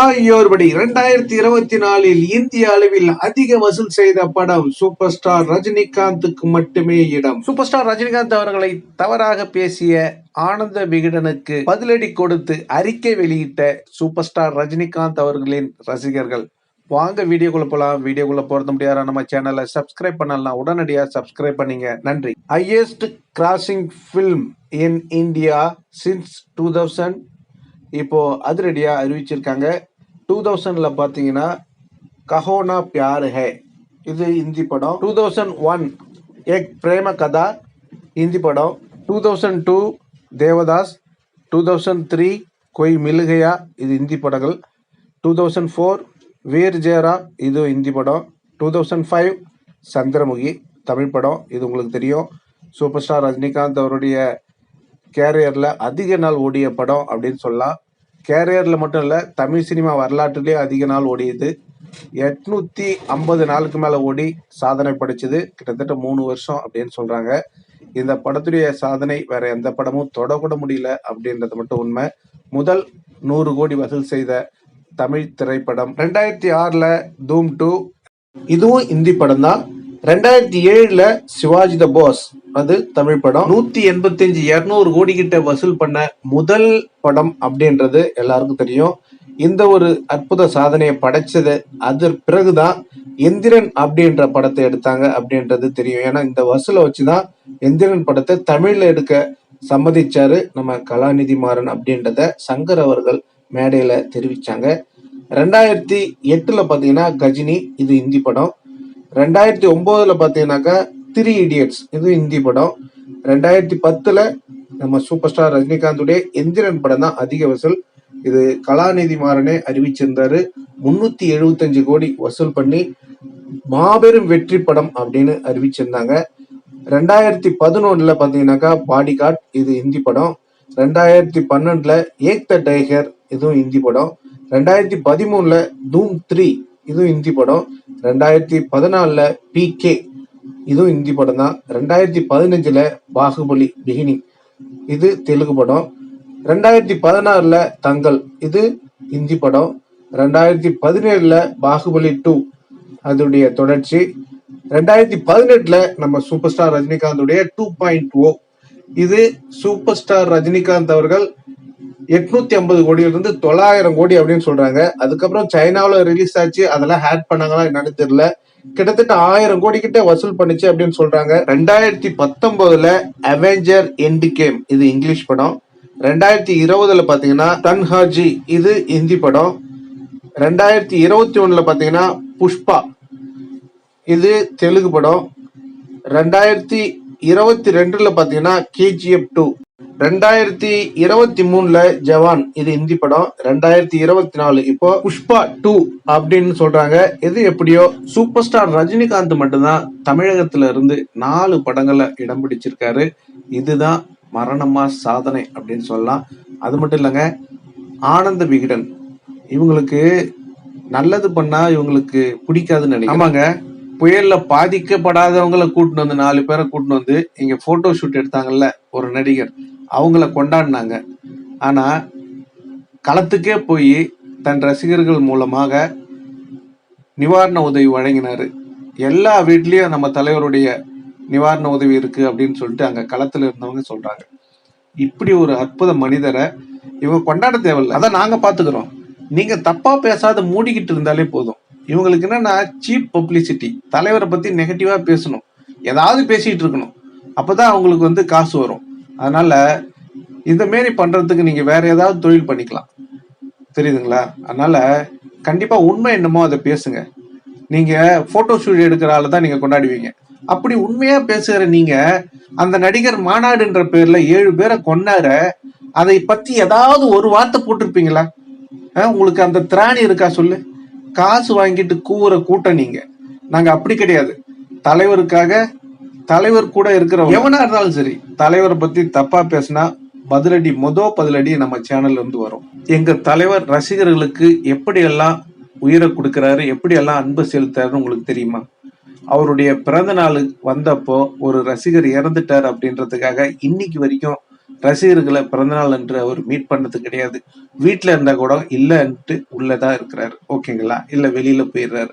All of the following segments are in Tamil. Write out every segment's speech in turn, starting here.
ஆகியோர்படி இரண்டாயிரத்தி இருபத்தி நாலில் இந்திய அளவில் அதிக வசூல் செய்த படம் சூப்பர் ஸ்டார் ரஜினிகாந்துக்கு மட்டுமே இடம். சூப்பர் ஸ்டார் ரஜினிகாந்த் அவர்களை தவறாக பேசிய ஆனந்த விகடனுக்கு பதிலடி கொடுத்து அறிக்கை வெளியிட்ட சூப்பர் ஸ்டார் ரஜினிகாந்த் அவர்களின் ரசிகர்கள் வாங்க வீடியோக்குள்ள போலாம். வீடியோக்குள்ள போறது முடியாத? நம்ம சேனலை சப்ஸ்கிரைப் பண்ணலாம். உடனடியாக சப்ஸ்கிரைப் பண்ணீங்க. நன்றி. Highest grossing film in India since two thousand இப்போ அதிரடியாக அறிவிச்சிருக்காங்க. டூ தௌசண்ட்ல பார்த்தீங்கன்னா கஹோனா பியார் ஹே. இது ஹிந்தி படம். Two thousand one Ek Prem Katha Hindi படம். Two thousand two Devdas. Two thousand three Koi Mil இது ஹிந்தி படங்கள். Two thousand four Veer Zaara இது ஹிந்தி படம். Two thousand five Chandramukhi Tamil படம். இது உங்களுக்கு தெரியும். சூப்பர் ஸ்டார் ரஜினிகாந்த் அவருடைய கேரியரில் அதிக நாள் ஓடிய படம் அப்படின்னு சொல்லலாம் கேரியரில் மட்டும் இல்லை தமிழ் சினிமா வரலாற்றுலேயே அதிக நாள் ஓடியது. எட்நூற்றி ஐம்பது நாளுக்கு மேலே ஓடி சாதனை படைச்சது. கிட்டத்தட்ட மூணு வருஷம் அப்படின்னு சொல்கிறாங்க இந்த படத்துடைய சாதனை வேற எந்த படமும் தொடக்கூட முடியல அப்படின்றது மட்டும் உண்மை. முதல் நூறு கோடி வசூல் செய்த தமிழ் திரைப்படம் ரெண்டாயிரத்தி ஆறில் தூம் டூ இதுவும் இந்தி படம் தான் ரெண்டாயிரத்தி ஏழுல சிவாஜி த பாஸ் அது தமிழ் படம். நூத்தி எண்பத்தி அஞ்சு இருநூறு கோடி கிட்ட வசூல் பண்ண முதல் படம் அப்படின்றது எல்லாருக்கும் தெரியும். இந்த ஒரு அற்புத சாதனையை படைச்சது அது பிறகுதான் எந்திரன் அப்படின்ற படத்தை எடுத்தாங்க அப்படின்றது தெரியும். ஏன்னா இந்த வசூலை வச்சுதான் எந்திரன் படத்தை தமிழ்ல எடுக்க சம்மதிச்சாரு நம்ம கலாநிதி மாறன் அப்படின்றத சங்கர் அவர்கள் மேடையில தெரிவிச்சாங்க. ரெண்டாயிரத்தி எட்டுல பாத்தீங்கன்னா கஜினி இது ஹிந்தி படம். ரெண்டாயிரத்தி ஒன்பதுல பாத்தீங்கன்னாக்கா த்ரீ இடியட்ஸ் இது ஹிந்தி படம். ரெண்டாயிரத்தி பத்துல நம்ம சூப்பர் ஸ்டார் ரஜினிகாந்துடைய எந்திரன் படம் தான் அதிக வசூல். இது கலாநிதி மாறனே அறிவிச்சிருந்தாரு. முன்னூத்தி எழுபத்தஞ்சு கோடி வசூல் பண்ணி மாபெரும் வெற்றி படம் அப்படின்னு அறிவிச்சிருந்தாங்க. ரெண்டாயிரத்தி பதினொன்னுல பாத்தீங்கன்னாக்கா பாடி கார்ட் இது ஹிந்தி படம். ரெண்டாயிரத்தி பன்னெண்டுல ஏக் த டைகர் இதுவும் ஹிந்தி படம். ரெண்டாயிரத்தி பதிமூணுல தூம் த்ரீ இதுவும் ஹிந்தி படம். ரெண்டாயிரத்தி பதினாலில் பி கே இதுவும் ஹிந்தி படம் தான். ரெண்டாயிரத்தி பதினஞ்சில் பாகுபலி பிகினி. இது தெலுங்கு படம். ரெண்டாயிரத்தி பதினாறில் தங்கல் இது ஹிந்தி படம். ரெண்டாயிரத்தி பதினேழில் பாகுபலி டூ அதோடைய தொடர்ச்சி. ரெண்டாயிரத்தி பதினெட்டில் நம்ம சூப்பர் ஸ்டார் ரஜினிகாந்துடைய டூ பாயிண்ட் ஓ இது சூப்பர் ஸ்டார் ரஜினிகாந்த் அவர்கள் எட்நூத்தி ஐம்பது கோடியிலிருந்து தொள்ளாயிரம் கோடி அப்படின்னு சொல்றாங்க. அதுக்கப்புறம் சைனாவில் ரிலீஸ் ஆச்சு. அதெல்லாம் ஹேட் பண்ணாங்களா என்னன்னு தெரியல. கிட்டத்தட்ட ஆயிரம் கோடி கிட்ட வசூல் பண்ணுச்சு அப்படின்னு சொல்றாங்க. ரெண்டாயிரத்தி பத்தொன்பதுல அவெஞ்சர் எண்டு கேம் இது இங்கிலீஷ் படம். ரெண்டாயிரத்தி இருபதுல பாத்தீங்கன்னா தன்ஹாஜி இது ஹிந்தி படம். ரெண்டாயிரத்தி இருபத்தி ஒண்ணுல பாத்தீங்கன்னா புஷ்பா இது தெலுங்கு படம். ரெண்டாயிரத்தி இருபத்தி ரெண்டுல பாத்தீங்கன்னா கேஜிஎஃப் டூ ரெண்டாயிரத்தி இருபத்தி மூணுல ஜவான் இது இந்தி படம். ரெண்டாயிரத்தி இருபத்தி நாலு இப்போ புஷ்பா டூ அப்படின்னு சொல்றாங்க. எது எப்படியோ சூப்பர் ஸ்டார் ரஜினிகாந்த் மட்டும்தான் தமிழகத்துல இருந்து நாலு படங்கள்ல இடம் பிடிச்சிருக்காரு. இதுதான் மரணமா சாதனை அப்படின்னு சொல்லலாம். அது மட்டும் இல்லைங்க ஆனந்த விகடன். இவங்களுக்கு நல்லது பண்ணா இவங்களுக்கு பிடிக்காதுன்னு நினைக்கிறேன். ஆமாங்க புயல்ல பாதிக்கப்படாதவங்களை கூட்டின்னு வந்து நாலு பேரை கூட்டின்னு வந்து இங்க போட்டோ ஷூட் எடுத்தாங்கல்ல ஒரு நடிகர். அவங்கள கொண்டாடினாங்க. ஆனால் களத்துக்கே போய் தன் ரசிகர்கள் மூலமாக நிவாரண உதவி வழங்கினார். எல்லா வீட்லேயும் நம்ம தலைவருடைய நிவாரண உதவி இருக்குது அப்படின்னு சொல்லிட்டு அங்கே களத்தில் இருந்தவங்க சொல்கிறாங்க இப்படி ஒரு அற்புத மனிதரை இவங்க கொண்டாட தேவையில்லை. அதான் நாங்கள் பார்த்துக்குறோம் நீங்கள் தப்பாக பேசாத மூடிக்கிட்டு இருந்தாலே போதும். இவங்களுக்கு என்னன்னா சீப் பப்ளிசிட்டி தலைவரை பற்றி நெகட்டிவாக பேசணும். ஏதாவது பேசிகிட்டு இருக்கணும். அப்போ தான் அவங்களுக்கு வந்து காசு வரும். அதனால இந்த மாரி பண்றதுக்கு நீங்க வேற ஏதாவது தொழில் பண்ணிக்கலாம். தெரியுதுங்களா? அதனால கண்டிப்பா உண்மை என்னமோ அதை பேசுங்க. நீங்க போட்டோ ஸ்டூடியோ எடுக்கிற ஆளு தான் நீங்க கொண்டாடுவீங்க. அப்படி உண்மையா பேசுகிற நீங்க அந்த நடிகர் மாநாடுன்ற பேர்ல ஏழு பேரை கொண்டாட அதை பத்தி ஏதாவது ஒரு வார்த்தை போட்டிருப்பீங்களா? உங்களுக்கு அந்த திராணி இருக்கா சொல்லு. காசு வாங்கிட்டு கூவுற கூட்டம் நீங்க. நாங்க அப்படி கிடையாது. தலைவருக்காக தலைவர் கூட இருக்கிற எவனா இருந்தாலும் சரி. தலைவரை பத்தி தப்பா பேசினா பதிலடி மொத பதிலடி நம்ம சேனல்ல இருந்து வரும். எங்க தலைவர் ரசிகர்களுக்கு எப்படியெல்லாம் உயிரை கொடுக்கறாரு எப்படியெல்லாம் அன்பு செலுத்துறாருன்னு உங்களுக்கு தெரியுமா? அவருடைய பிறந்த நாள் வந்தப்போ ஒரு ரசிகர் இறந்துட்டார் அப்படின்றதுக்காக இன்னைக்கு வரைக்கும் ரசிகர்களை பிறந்தநாள் அன்று அவர் மீட் பண்ணது கிடையாது. வீட்டில் இருந்தா கூட இல்லைன்ட்டு உள்ளதான் இருக்கிறாரு. ஓகேங்களா? இல்ல வெளியில போயிடுறாரு.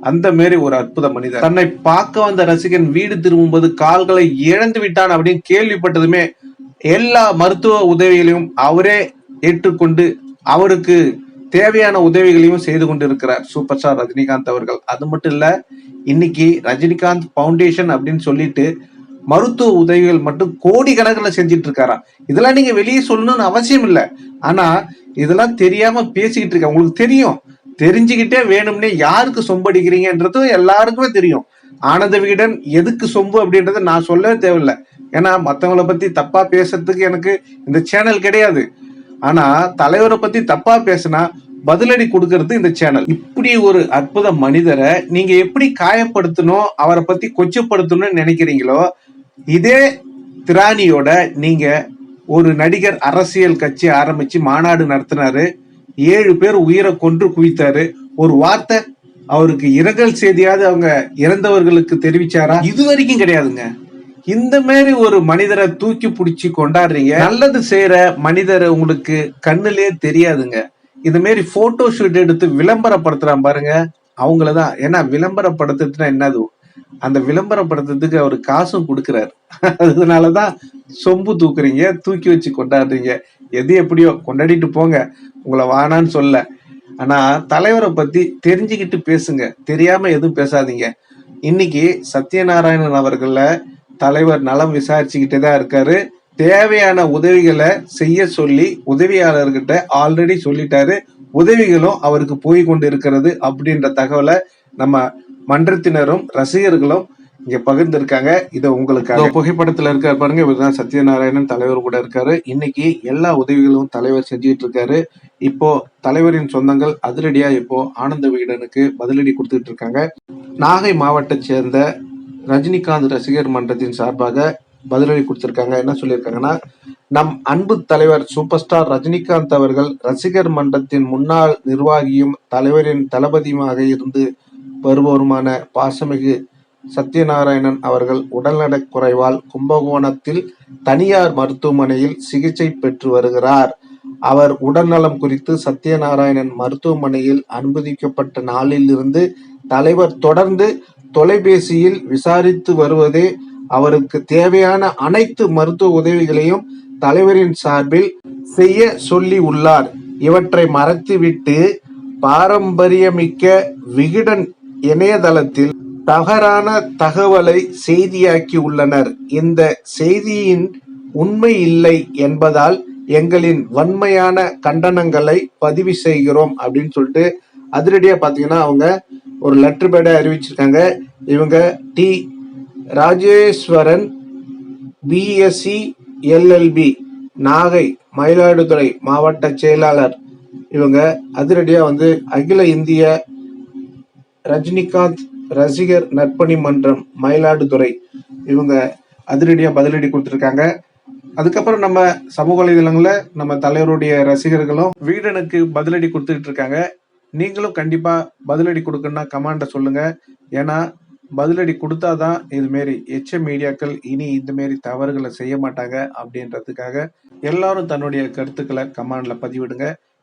அந்த மாரி ஒரு அற்புத மனிதர். தன்னை பார்க்க வந்த ரசிகன் வீடு திரும்பும்போது கால்களை இழந்து விட்டான் அப்படின்னு கேள்விப்பட்டதுமே எல்லா மருத்துவ உதவிகளையும் அவரே ஏற்றுக்கொண்டு அவருக்கு தேவையான உதவிகளையும் செய்து கொண்டிருக்கிறார் சூப்பர் ஸ்டார் ரஜினிகாந்த் அவர்கள். அது மட்டும் இல்ல இன்னைக்கு ரஜினிகாந்த் பவுண்டேஷன் அப்படின்னு சொல்லிட்டு மருத்துவ உதவிகள் மட்டும் கோடி கணக்கில் செஞ்சிட்டு இருக்காராம். இதெல்லாம் நீங்க வெளியே சொல்லணும்னு அவசியம் இல்லை. ஆனா இதெல்லாம் தெரியாம பேசிக்கிட்டு இருக்க உங்களுக்கு தெரியும். தெரிஞ்சுக்கிட்டே வேணும்னே யாருக்கு சொம்படிக்கிறீங்கன்றதும் எல்லாருக்குமே தெரியும். ஆனந்த விகடன் எதுக்கு சொம்பு அப்படின்றத நான் சொல்லவே தேவையில்லை. ஏன்னா மற்றவங்கள பத்தி தப்பா பேசுறதுக்கு எனக்கு இந்த சேனல் கிடையாது. ஆனா தலைவரை பத்தி தப்பா பேசினா பதிலடி கொடுக்கறது இந்த சேனல் இப்படி ஒரு அற்புத மனிதரை நீங்க எப்படி காயப்படுத்தணும் அவரை பத்தி கொச்சப்படுத்தணும்னு நினைக்கிறீங்களோ இதே திராணியோட நீங்க ஒரு நடிகர் அரசியல் கட்சி ஆரம்பிச்சு மாநாடு நடத்தினாரு. ஏழு பேர் உயிரை கொன்று குவித்தாரு. ஒரு வார்த்தை அவருக்கு இரங்கல் செய்தியாவது அவங்க இறந்தவர்களுக்கு தெரிவிச்சாரா? இது வரைக்கும் கிடையாதுங்க. இந்த மாதிரி ஒரு மனிதரை தூக்கி பிடிச்சி கொண்டாடுறீங்க. நல்லது செய்யற மனிதரை உங்களுக்கு கண்ணுலே தெரியாதுங்க. இது மாதிரி போட்டோ ஷூட் எடுத்து விளம்பரப்படுத்துறான் பாருங்க. அவங்களதான். ஏன்னா விளம்பரப்படுத்துறதுனா என்னது? அந்த விளம்பரப்படுத்துறதுக்கு அவர் காசும் கொடுக்குறாரு. அதனாலதான் சொம்பு தூக்குறீங்க தூக்கி வச்சு கொண்டாடுறீங்க. எது எப்படியோ கொண்டாடிட்டு போங்க. உங்களை வானான்னு சொல்ல. ஆனா தலைவரை பத்தி தெரிஞ்சுக்கிட்டு பேசுங்க. தெரியாம எதுவும் பேசாதீங்க. இன்னைக்கு சத்யநாராயணன் அவர்கள தலைவர் நலம் விசாரிச்சுக்கிட்டே தான் இருக்காரு. தேவையான உதவிகளை செய்ய சொல்லி உதவியாளர்கிட்ட ஆல்ரெடி சொல்லிட்டாரு. உதவிகளும் அவருக்கு போய் கொண்டு இருக்கிறது அப்படின்ற தகவலை நம்ம மன்றத்தினரும் ரசிகர்களும் இங்க பகிர்ந்திருக்காங்க. இதை உங்களுக்கு புகைப்படத்துல இருக்காரு பாருங்க. இவர்தான் சத்யநாராயணன் தலைவர் கூட இருக்காரு. இன்னைக்கு எல்லா உதவிகளும் தலைவர் செஞ்சுட்டு இருக்காரு. இப்போ தலைவரின் சொந்தங்கள் அதிரடியா இப்போ ஆனந்த விகடனுக்கு பதிலடி கொடுத்துட்டு இருக்காங்க. நாகை மாவட்டத்தை சேர்ந்த ரஜினிகாந்த் ரசிகர் மன்றத்தின் சார்பாக பதிலடி கொடுத்திருக்காங்க. என்ன சொல்லியிருக்காங்கன்னா நம் அன்பு தலைவர் சூப்பர் ஸ்டார் ரஜினிகாந்த் அவர்கள் ரசிகர் மன்றத்தின் முன்னாள் நிர்வாகியும் தலைவரின் தளபதியுமாக இருந்து வருபவருமான பாசமிகு சத்யநாராயணன் அவர்கள் உடல்நலக் குறைவால் கும்பகோணத்தில் தனியார் மருத்துவமனையில் சிகிச்சை பெற்று வருகிறார். அவர் உடல்நலம் குறித்து சத்யநாராயணன் மருத்துவமனையில் அனுமதிக்கப்பட்ட நாளிலிருந்து தலைவர் தொடர்ந்து தொலைபேசியில் விசாரித்து வருவதே அவருக்கு தேவையான அனைத்து மருத்துவ உதவிகளையும் தலைவரின் சார்பில் செய்ய சொல்லி உள்ளார். இவற்றை மறைத்துவிட்டு பாரம்பரியமிக்க விகிடன் இணையதளத்தில் தவறான தகவலை செய்தியாக்கி உள்ளனர். இந்த செய்தியின் உண்மை இல்லை என்பதால் எங்களின் வன்மையான கண்டனங்களை பதிவு செய்கிறோம் அப்படின்னு சொல்லிட்டு அதிரடியா பாத்தீங்கன்னா அவங்க ஒரு லெட்டர் பேட அறிவிச்சிருக்காங்க. இவங்க T Rajeswaran BSc LLB Nagai Mayiladuthurai மாவட்ட செயலாளர். இவங்க அதிரடியா வந்து அகில இந்திய ரஜினிகாந்த் ரசிகர் நற்பணி மன்றம் மயிலாடுதுறை. இவங்க அதிரடியா பதிலடி கொடுத்துருக்காங்க. அதுக்கப்புறம் நம்ம சமூக வலைதளங்களில் நம்ம தலைவருடைய ரசிகர்களும் வீடனுக்கு பதிலடி கொடுத்துட்டு இருக்காங்க. நீங்களும் கண்டிப்பா பதிலடி கொடுக்கணும்னா கமாண்ட சொல்லுங்க. ஏன்னா பதிலடி கொடுத்தாதான் இது மாரி எச்ச மீடியாக்கள் இனி இந்த மாரி தவறுகளை செய்ய மாட்டாங்க அப்படின்றதுக்காக எல்லாரும் தன்னுடைய கருத்துக்களை கமாண்ட்ல பதிவிடுங்க.